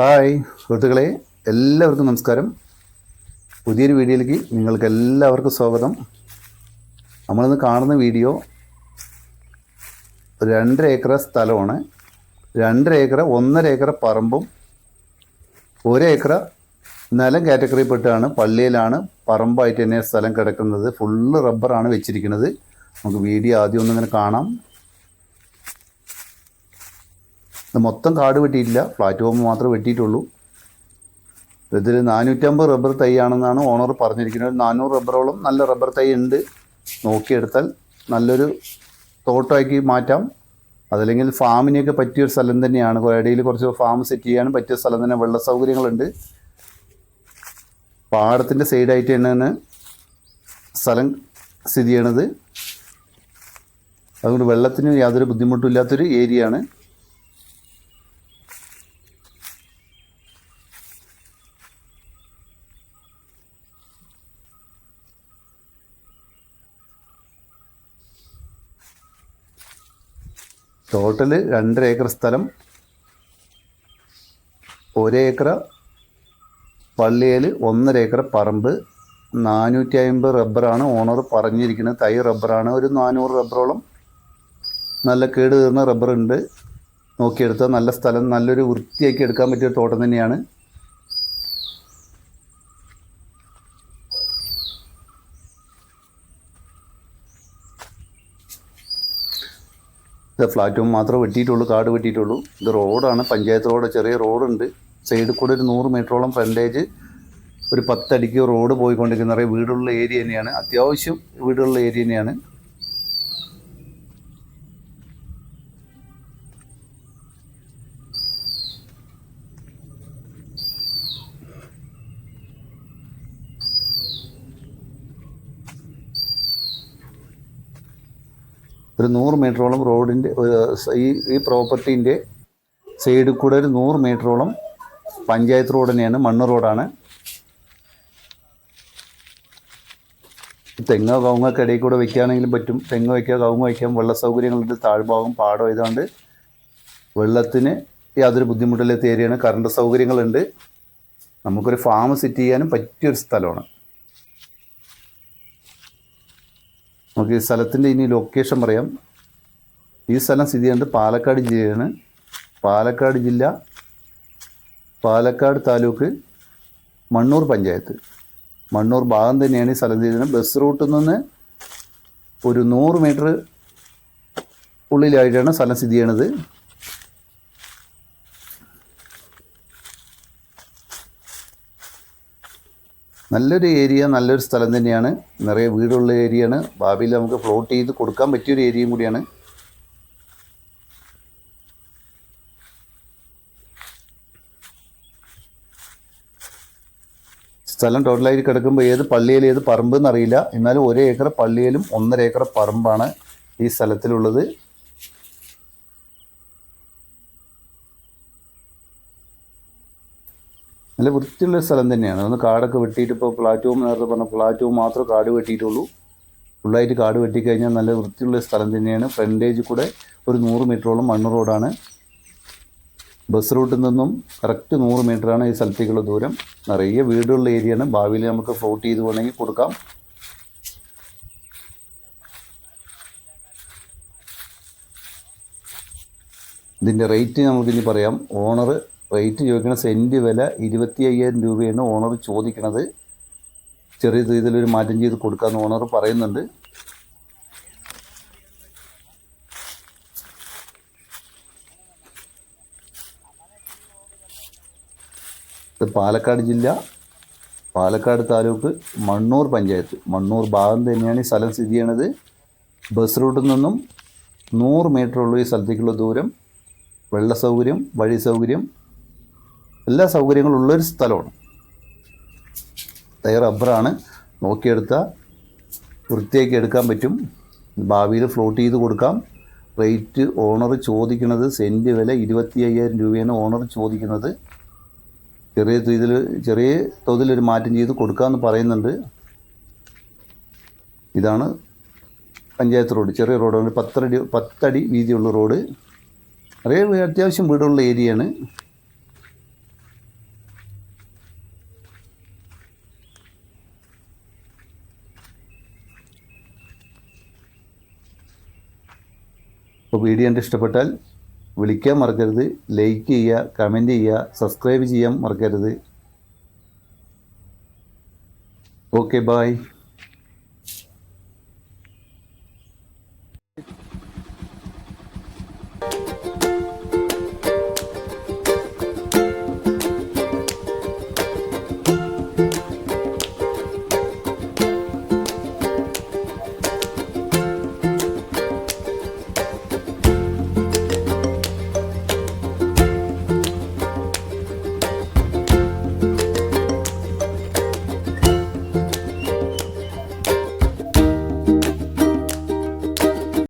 Hi സുഹൃത്തുക്കളെ. എല്ലാവർക്കും നമസ്കാരം. പുതിയൊരു വീഡിയോയിലേക്ക് നിങ്ങൾക്ക് എല്ലാവർക്കും സ്വാഗതം. നമ്മളിന്ന് കാണുന്ന വീഡിയോ രണ്ടര ഏക്കർ സ്ഥലമാണ്. രണ്ടര ഏക്കർ ഒന്നര ഏക്കർ പറമ്പും ഒരേക്കർ നിലം കാറ്റഗറിയിൽപ്പെട്ടാണ് പള്ളിയിലാണ് പറമ്പായിട്ട് തന്നെ സ്ഥലം കിടക്കുന്നത്. ഫുള്ള് റബ്ബറാണ് വെച്ചിരിക്കുന്നത്. നമുക്ക് വീഡിയോ ആദ്യം ഒന്നിങ്ങനെ കാണാം. ഇത് മൊത്തം കാട് വെട്ടിയിട്ടില്ല. പ്ലാറ്റ്ഫോം മാത്രമേ വെട്ടിയിട്ടുള്ളൂ. ഇതിൽ നാനൂറ്റമ്പത് റബ്ബർ തൈയാണെന്നാണ് ഓണർ പറഞ്ഞിരിക്കുന്നത്. നാനൂറ് റബ്ബറോളം നല്ല റബ്ബർ തൈ ഉണ്ട്. നോക്കിയെടുത്താൽ നല്ലൊരു തോട്ടമാക്കി മാറ്റാം. അതല്ലെങ്കിൽ ഫാമിനെയൊക്കെ പറ്റിയൊരു സ്ഥലം തന്നെയാണ്. ഇടയിൽ കുറച്ച് ഫാം സെറ്റ് ചെയ്യാനും പറ്റിയ സ്ഥലം തന്നെ വെള്ള സൗകര്യങ്ങളുണ്ട്. പാടത്തിന്റെ സൈഡായിട്ട് തന്നെയാണ് സ്ഥലം സ്ഥിതി ചെയ്യണത്. അതുകൊണ്ട് വെള്ളത്തിന് യാതൊരു ബുദ്ധിമുട്ടും ഇല്ലാത്തൊരു ഏരിയയാണ്. ടോട്ടൽ രണ്ടര ഏക്കർ സ്ഥലം ഒരേക്കർ പള്ളിയിൽ ഒന്നര ഏക്കർ പറമ്പ് നാനൂറ്റി അമ്പത് റബ്ബറാണ് ഓണർ പറഞ്ഞിരിക്കുന്നത്. തൈ റബ്ബറാണ് ഒരു നാനൂറ് റബ്ബറോളം നല്ല കേട് തീർന്ന റബ്ബറുണ്ട്. നോക്കിയെടുത്താൽ നല്ല സ്ഥലം നല്ലൊരു വൃത്തിയാക്കി എടുക്കാൻ പറ്റിയ തോട്ടം തന്നെയാണ്. ഇത് ഫ്ലാറ്റും മാത്രമേ വെട്ടിയിട്ടുള്ളൂ കാട് വെട്ടിയിട്ടുള്ളൂ. ഇത് റോഡാണ് പഞ്ചായത്ത് റോഡ് ചെറിയ റോഡുണ്ട്. സൈഡിൽ കൂടെ ഒരു നൂറ് മീറ്ററോളം ഫ്രണ്ടേജ് ഒരു പത്തടിക്ക് റോഡ് പോയിക്കൊണ്ടിരിക്കുന്ന നിറയെ വീടുള്ള ഏരിയ തന്നെയാണ്. അത്യാവശ്യം വീടുള്ള ഏരിയ തന്നെയാണ്. ഒരു നൂറ് മീറ്ററോളം റോഡിന്റെ ഈ ഈ പ്രോപ്പർട്ടീന്റെ സൈഡിൽ കൂടെ ഒരു നൂറ് മീറ്ററോളം പഞ്ചായത്ത് റോഡ് തന്നെയാണ് മണ്ണ് റോഡാണ്. തെങ്ങോ കവുങ്ങൊക്കെ ഇടയിൽ കൂടെ വയ്ക്കുകയാണെങ്കിലും പറ്റും. തെങ്ങ് വയ്ക്കുക കവുങ്ങ് വയ്ക്കാം വെള്ള സൗകര്യങ്ങളുണ്ട് താഴ്ഭാഗം പാടം ഇതാണ്ട് വെള്ളത്തിന് യാതൊരു ബുദ്ധിമുട്ടില്ലാത്ത ഏരിയയാണ്. കറണ്ട് സൗകര്യങ്ങളുണ്ട്. നമുക്കൊരു ഫാം സെറ്റ് ചെയ്യാനും പറ്റിയൊരു സ്ഥലമാണ്. നമുക്ക് ഈ സ്ഥലത്തിന്റെ ഇനി ലൊക്കേഷൻ പറയാം. ഈ സ്ഥലം സ്ഥിതി ചെയ്യുന്നത് പാലക്കാട് ജില്ലയാണ് പാലക്കാട് ജില്ല പാലക്കാട് താലൂക്ക് മണ്ണൂർ പഞ്ചായത്ത്. മണ്ണൂർ ഭാഗം തന്നെയാണ് ഈ സ്ഥലം ചെയ്യുന്നത്. ബസ് റൂട്ടിൽ നിന്ന് ഒരു നൂറ് മീറ്റർ ഉള്ളിലായിട്ടാണ് സ്ഥലം സ്ഥിതി ചെയ്യണത് നല്ലൊരു ഏരിയ നല്ലൊരു സ്ഥലം തന്നെയാണ്. നിറയെ വീടുള്ള ഏരിയയാണ്. ഭാവിയിൽ നമുക്ക് ഫ്ലോട്ട് ചെയ്ത് കൊടുക്കാൻ പറ്റിയൊരു ഏരിയയും കൂടിയാണ്. സ്ഥലം ടോട്ടലായിട്ട് കിടക്കുമ്പോൾ ഏത് പള്ളിയിൽ ഏത് പറമ്പ് എന്നറിയില്ല. എന്നാലും ഒരു ഏക്കർ പള്ളിയിലും ഒന്നര ഏക്കർ പറമ്പാണ് ഈ സ്ഥലത്തിലുള്ളത്. നല്ല വൃത്തിയുള്ള സ്ഥലം തന്നെയാണ്. ഒന്ന് കാടൊക്കെ വെട്ടിയിട്ട് ഇപ്പോൾ പ്ലാറ്റ്ഫോം നേരത്തെ പറഞ്ഞ പ്ലാറ്റ്ഫോം മാത്രം കാട് വെട്ടിയിട്ടുള്ളൂ. ഫുള്ളായിട്ട് കാട് വെട്ടിക്കഴിഞ്ഞാൽ നല്ല വൃത്തിയുള്ള സ്ഥലം തന്നെയാണ്. ഫ്രണ്ടേജ് കൂടെ ഒരു നൂറ് മീറ്ററോളം മണ്ണ് റോഡാണ്. ബസ് റൂട്ടിൽ നിന്നും കറക്റ്റ് നൂറ് മീറ്ററാണ് ഈ സ്ഥലത്തേക്കുള്ള ദൂരം. നിറയെ വീടുള്ള ഏരിയയാണ്. ഭാവിയിൽ നമുക്ക് ഫ്ലോട്ട് ചെയ്ത് വേണമെങ്കിൽ കൊടുക്കാം. ഇതിന്റെ റേറ്റ് നമുക്കിനി പറയാം. ഓണർ റേറ്റ് ചോദിക്കുന്ന സെന്റ് വില ഇരുപത്തി അയ്യായിരം രൂപയാണ് ഓണർ ചോദിക്കുന്നത് ചെറിയ രീതിയിലൊരു മാറ്റം ചെയ്ത് കൊടുക്കാമെന്ന് ഓണർ പറയുന്നുണ്ട്. ഇത് പാലക്കാട് ജില്ല പാലക്കാട് താലൂക്ക് മണ്ണൂർ പഞ്ചായത്ത്. മണ്ണൂർ ഭാഗം തന്നെയാണ് ഈ സ്ഥലം സ്ഥിതി ചെയ്യണത്. ബസ് റൂട്ടിൽ നിന്നും നൂറ് മീറ്ററുള്ള ഈ സ്ഥലത്തേക്കുള്ള ദൂരം വെള്ള സൗകര്യം വഴി സൗകര്യം എല്ലാ സൗകര്യങ്ങളും ഉള്ളൊരു സ്ഥലമാണ്. തയ്യാർ റബ്ബറാണ് നോക്കിയെടുത്താൽ വൃത്തിയാക്കി എടുക്കാൻ പറ്റും. ഭാവിയിൽ ഫ്ലോട്ട് ചെയ്ത് കൊടുക്കാം. റേറ്റ് ഓണർ ചോദിക്കുന്നത് സെന്റ് വില ഇരുപത്തി അയ്യായിരം രൂപയാണ് ഓണർ ചോദിക്കുന്നത്. ചെറിയ തോതിൽ ചെറിയ തോതിലൊരു മാറ്റം ചെയ്ത് കൊടുക്കാമെന്ന് പറയുന്നുണ്ട്. ഇതാണ് പഞ്ചായത്ത് റോഡ് ചെറിയ റോഡാണ് പത്തടി പത്തടി വീതിയുള്ള റോഡ് വീ- അത്യാവശ്യം വീടുള്ള ഏരിയയാണ് അപ്പോൾ വീഡിയോ എന്റെ ഇഷ്ടപ്പെട്ടാൽ വിളിക്കാൻ മറക്കരുത് ലൈക്ക് ചെയ്യുക കമന്റ് ചെയ്യുക സബ്സ്ക്രൈബ് ചെയ്യാൻ മറക്കരുത്. Okay bye